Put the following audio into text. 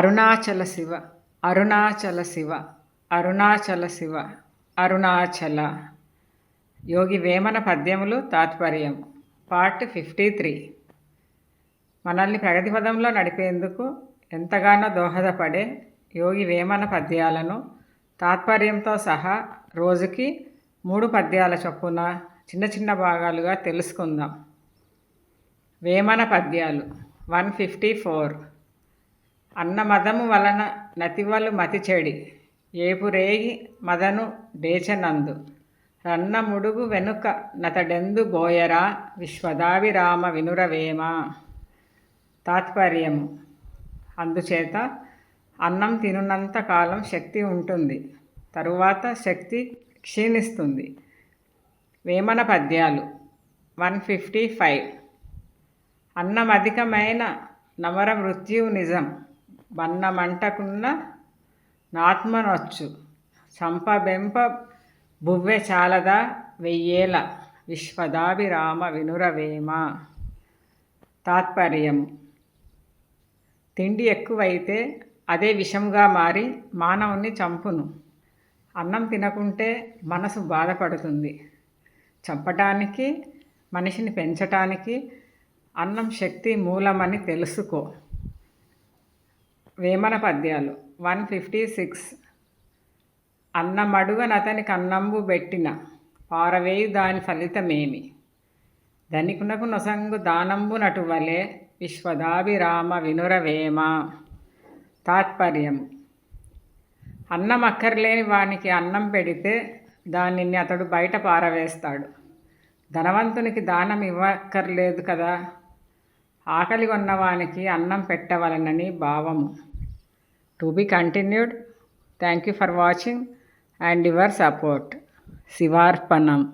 అరుణాచల శివ అరుణాచల శివ అరుణాచల శివ అరుణాచల. యోగి వేమన పద్యములు తాత్పర్యం. Part fifty three. మనల్ని ప్రగతి పదంలో నడిపేందుకు ఎంతగానో దోహదపడే యోగి వేమన పద్యాలను తాత్పర్యంతో సహా రోజుకి మూడు పద్యాల చొప్పున చిన్న చిన్న భాగాలుగా తెలుసుకుందాం. వేమన పద్యాలు వన్ ఫిఫ్టీ ఫోర్. అన్నమదము వలన నతివలు మతిచెడి ఏపురేగి మదను డేచనందు. రన్న ముడుగు వెనుక నతడెందు బోయరా విశ్వదావిరామ వినురవేమ తాత్పర్యము. అందుచేత అన్నం తినున్నంత కాలం శక్తి ఉంటుంది. తరువాత శక్తి క్షీణిస్తుంది. వేమన పద్యాలు. One fifty five. అన్నమధికమైన నమర మృత్యువు నిజం. బన్నమంటకున్న నాట్మనొచ్చు చంపబెంప బువ్వె చాలదా వెయ్యేల విశ్వదాభిరామ వినురవేమ తాత్పర్యము తిండి ఎక్కువైతే అదే విషముగా మారి మానవుణ్ణి చంపును. అన్నం తినకుంటే మనసు బాధపడుతుంది. చంపటానికి మనిషిని పెంచటానికి అన్నం శక్తి మూలమని తెలుసుకో. వేమన పద్యాలు. One fifty six. అన్నమడుగనతని కన్నంబు పెట్టిన. పారవేయు దాని ఫలితమేమి? ధనికునకు నొసంగు దానంబు నటువలే విశ్వదాభిరామ వినురవేమ. తాత్పర్యం. అన్నం అక్కర్లేని వానికి అన్నం పెడితే దానిని అతడు బయట పారవేస్తాడు. ధనవంతునికి దానం ఇవ్వక్కర్లేదు కదా? ఆకలి ఉన్నవానికి అన్నం పెట్టవలనని భావము. To be continued. Thank you for watching and your support. శివార్పణం.